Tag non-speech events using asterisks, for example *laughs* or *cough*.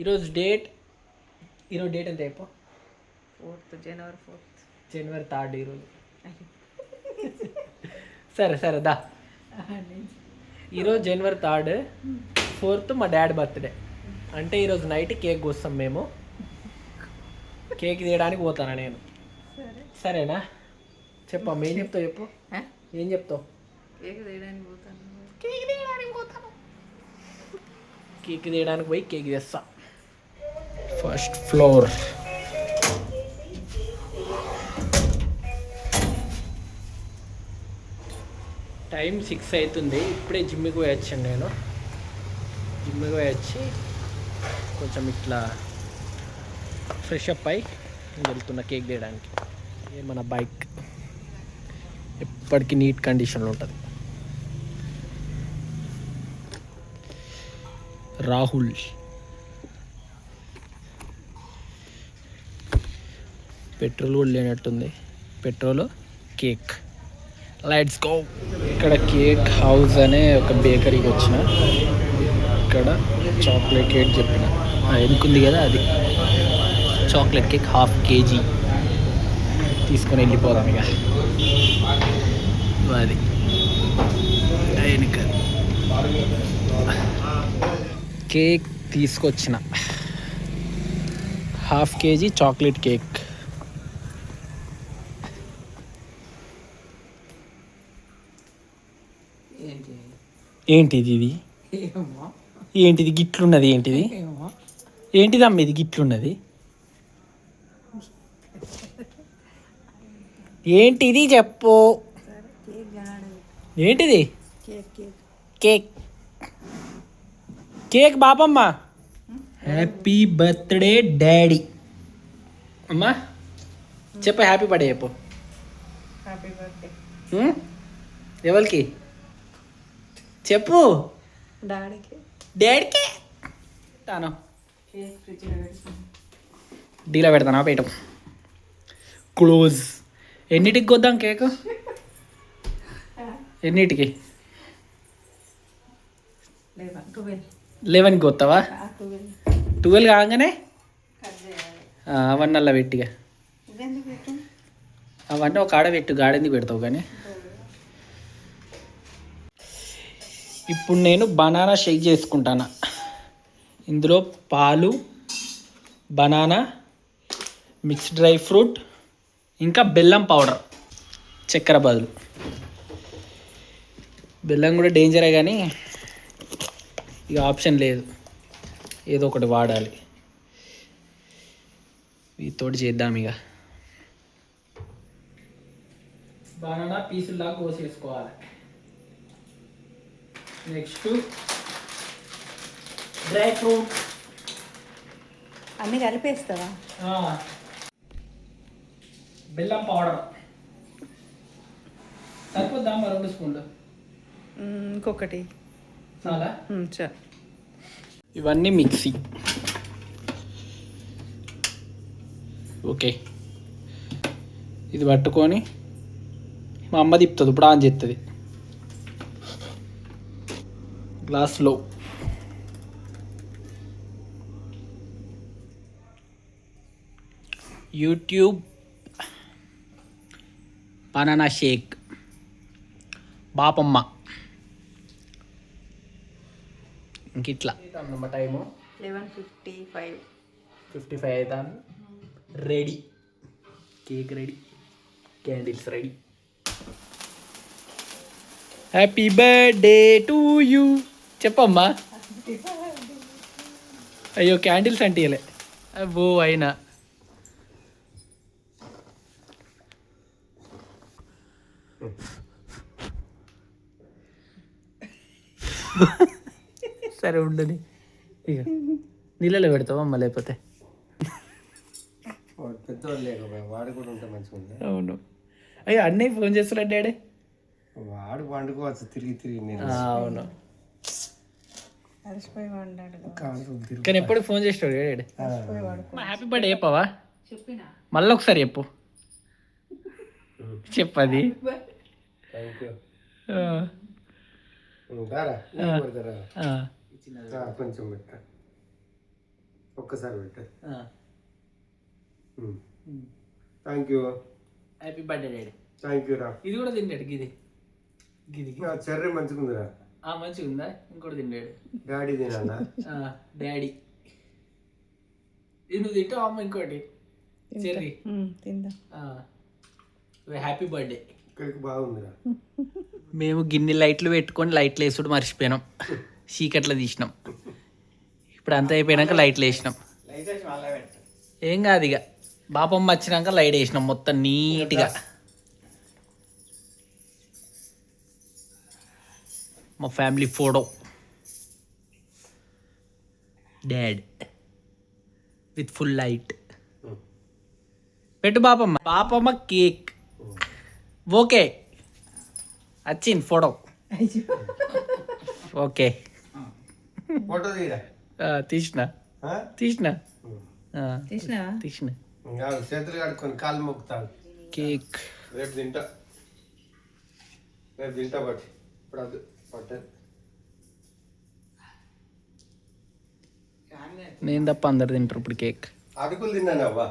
ఈరోజు డేట్ ఈరోజు డేట్ ఎంత అయిపో ఫోర్త్ జనవరి ఫోర్త్. జనవరి థర్డ్ ఈరోజు. సరే సరే దా. ఈరోజు జనవరి థర్డ్ ఫోర్త్ మా డాడీ బర్త్డే. అంటే ఈరోజు నైట్ కేక్ కోస్తాం మేము. కేక్ తీయడానికి పోతాను నేను? సరే. సరేనా? చెప్పమ్మా ఏం చెప్తావు చెప్పు? ఏం చెప్తావు? కేక్ తీయడానికి పోతాను. కేక్ తీయడానికి పోతాను. కేక్ తీయడానికి పోయి కేక్ తెస్తా. ఫస్ట్ ఫ్లోర్ టైం సిక్స్ అవుతుంది. ఇప్పుడే జిమ్కి పోయి వచ్చాను నేను. జిమ్కి పోయి వచ్చి కొంచెం ఇట్లా ఫ్రెష్ అప్ అయి వెళ్తున్న కేక్ తీయడానికి. ఇది మన బైక్ ఎప్పటికీ నీట్ కండిషన్లో ఉంటుంది. రాహుల్. పెట్రోల్ కూడా లేనట్టుంది. Petrol cake. లైట్స్ గో ఇక్కడ కేక్ హౌస్ అనే ఒక బేకరీకి వచ్చిన. ఇక్కడ చాక్లెట్ కేక్ చెప్పిన. ఎందుకుంది కదా అది? Chocolate cake half KG. తీసుకొని వెళ్ళిపోదాం ఇక. అది. వెనుక కేక్ తీసుకొచ్చిన. Half KG chocolate cake. ఏంటిది ఇది? ఏంటిది? గిట్లున్నది ఏంటిది? ఏంటిది అమ్మ ఇది? గిట్లున్నది? ఏంటిది చెప్పు. ఏంటిది? Cake. Cake cake cake Bapamma. Happy birthday daddy. అమ్మా చెప్ప హ్యాపీ బర్త్డే చెప్పు. Happy birthday. ఉం? ఎవరికి? చెప్పు. డాడీకి. డాడీకి? తాను డీలో పెడతానా? పేయటం క్లోజ్. ఎన్నిటికి కొద్దాం కేక్? *laughs* ఎన్నిటికి? లెవెన్కి కొత్తావా? ట్వెల్వ్. కాగానే? అవన్నీ అలా పెట్టిగా అవన్నీ ఒక ఆడ పెట్టు గాడింది పెడతావు కానీ? ఇప్పుడు నేను బనానా షేక్ చేసుకుంటాను? ఇందులో పాలు బనానా మిక్స్డ్ డ్రై ఫ్రూట్ ఇంకా బెల్లం పౌడర్ చక్కెర బదులు. బెల్లం కూడా డేంజరే కానీ ఇక ఆప్షన్ లేదు. ఏదో ఒకటి వాడాలి. వీటితోటి చేద్దాం ఇక. బనానా పీసుల్లా కోసేసుకోవాలి. నెక్స్ట్. Dry fruit. అన్నీ కలిపేస్తావా బెల్లం పౌడర్. సరిపోద్దామా రెండు స్పూన్లు? ఇంకొకటి. చాలా? ఇవన్నీ మిక్సీ. ఓకే. ఇది పట్టుకొని మా అమ్మ తిప్పుతుంది ఇప్పుడు ఆన్ చేస్తుంది గ్లాస్లో యూట్యూబ్ బనానా షేక్ బాపమ్మ ఇంక ఇట్లా Annamma time eleven fifty five fifty five అవుతాను ready cake ready candles ready happy birthday to you చెప్పమ్మా. అయ్యో క్యాండిల్స్ అంటే ఇలే అబ్బో అయినా. సరే ఉండని. ఇక నీళ్ళలో లేకపోతే? ఉంటే మంచిగా ఉంది అవును. అయ్యో అన్నయ్య ఫోన్ చేస్తున్నాడు డాడీ. వాడు వండుకోవచ్చు తిరిగి తిరిగి అవును. అలసిపోయి వండాడు కానీ ఎప్పుడు ఫోన్ చేస్తాడు డాడీ హ్యాపీ బర్త్డే చెప్పవా? చెప్పినా? మళ్ళీ ఒకసారి చెప్పు. చెప్పది. కొంచెం పెట్ట. ఒక్కసారి పెట్టు. ఆ. Thank you happy birthday daddy. Thank you రా. ఇది కూడా తిండాడు గిది. గిది చెర్రీ మంచిగుందిరా. ఆ మంచిగా ఉందా? ఇంకోటి తిండాడు డాడీ ఆ, డాడీ. ఇది నువ్వు తింటావు అమ్మ ఇంకోటి? చెర్రీ. తిందా హ్యాపీ బర్త్డే. ఇక్కడికి బాగుందిరా. మేము గిన్నె లైట్లు పెట్టుకొని లైట్లు వేసుడు మర్చిపోయినాం. చీకట్లో తీసినాం. ఇప్పుడు అంతా అయిపోయినాక లైట్లు వేసినాం. ఏం కాదు ఇక. బాపమ్మ వచ్చినాక లైట్ వేసినాం మొత్తం నీట్గా. మా family photo. Dad with full light పెట్టు బాపమ్మ. బాపమ్మ కేక్ ఓకే. వచ్చింది ఫోటో. ఓకే. ఫోటో తీసిన? తీసిన. తీసిన? చేతులు కడుక్కొని కాలు మొక్కుతాను. కేక్ రేపు తింటా. రేపు తింటా పట్టు ఇప్పుడు నేను తప్ప అందరు తింటారు ఇప్పుడు కేక్ అటుకులు తిన్నాను అవ్వా